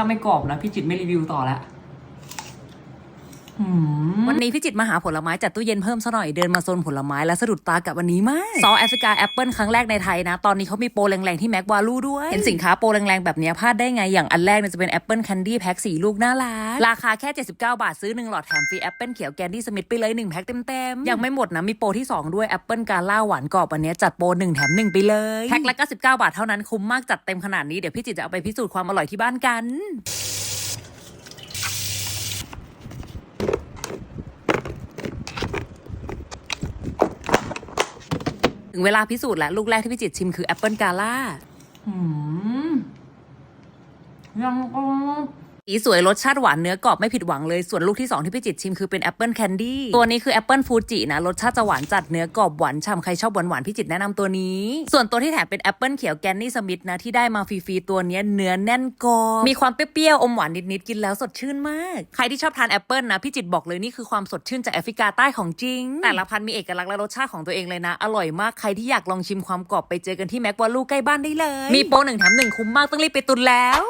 ถ้าไม่กรอบนะพี่จิตไม่รีวิวต่อแล้ว วันนี้พี่จิตรมาหาผลไม้จัดตู้เย็นเพิ่มซะหน่อยเดินมาโซนผลไม้แล้วสะดุดตากับวันนี้มากซอแอฟริกาแอปเปิลครั้งแรกในไทยนะ ตอนนี้เขามีโปรแรงๆที่แม็กวาลูด้วย เห็นสินค้าโปรแรงๆแบบเนี้ยพลาดได้ไงอย่างอันแรกเนี่ยจะเป็นแอปเปิลคันดี้แพ็คสี่ลูกน่ารักราคาแค่ 79 บาทซื้อ 1 หลอดแถมฟรีแอปเปิลเขียวแกนดี้สมิธไปเลย1แพ็คเต็มๆยังไม่หมดนะมีโปรที่ 2 ด้วยแอปเปิลกาล่าหวานกรอบวันนี้จัดโปร1แถม1ไปเลยแพ็คละ99 บาทเท่านั้นคุ้มมากจัดเต็มขนาดนี้เดี๋ยวพี่จิตรจะเอาไปพิสูจน์ความอร่อยที่บ้านกัน ถึงเวลาพิสูจน์แล้วลูกแรกที่พี่จิตรชิมคือแอปเปิลกาล่าอืมยังก็ สีสวยรสชาติหวานเนื้อกรอบไม่ผิดหวังเลย ส่วนลูกที่ 2 ที่พี่จิตชิมคือเป็นแอปเปิลแคนดี้ตัวนี้คือแอปเปิลฟูจินะ รสชาติจะหวานจัดเนื้อกรอบหวานฉ่ำใครชอบหวานหวานพี่จิตแนะนำตัวนี้ ส่วนตัวที่แถมเป็นแอปเปิลเขียวแกนนี่สมิธนะที่ได้มาฟรีๆตัวนี้เนื้อแน่นกรอบมีความเปรี้ยวๆอมหวานนิดๆกินแล้วสดชื่นมาก ใครที่ชอบทานแอปเปิลนะพี่จิตบอกเลยนี่คือความสดชื่นจากแอฟริกาใต้ของจริง แต่ละพันธุ์มีเอกลักษณ์และรสชาติของตัวเองเลยนะ อร่อยมากใครที่อยากลองชิมความกรอบไปเจอกันที่แม็กวาลูใกล้บ้านได้เลย มีโปรหนึ่งแถมหนึ่งคุ้มมากต้องรีบไปตุนแล้ว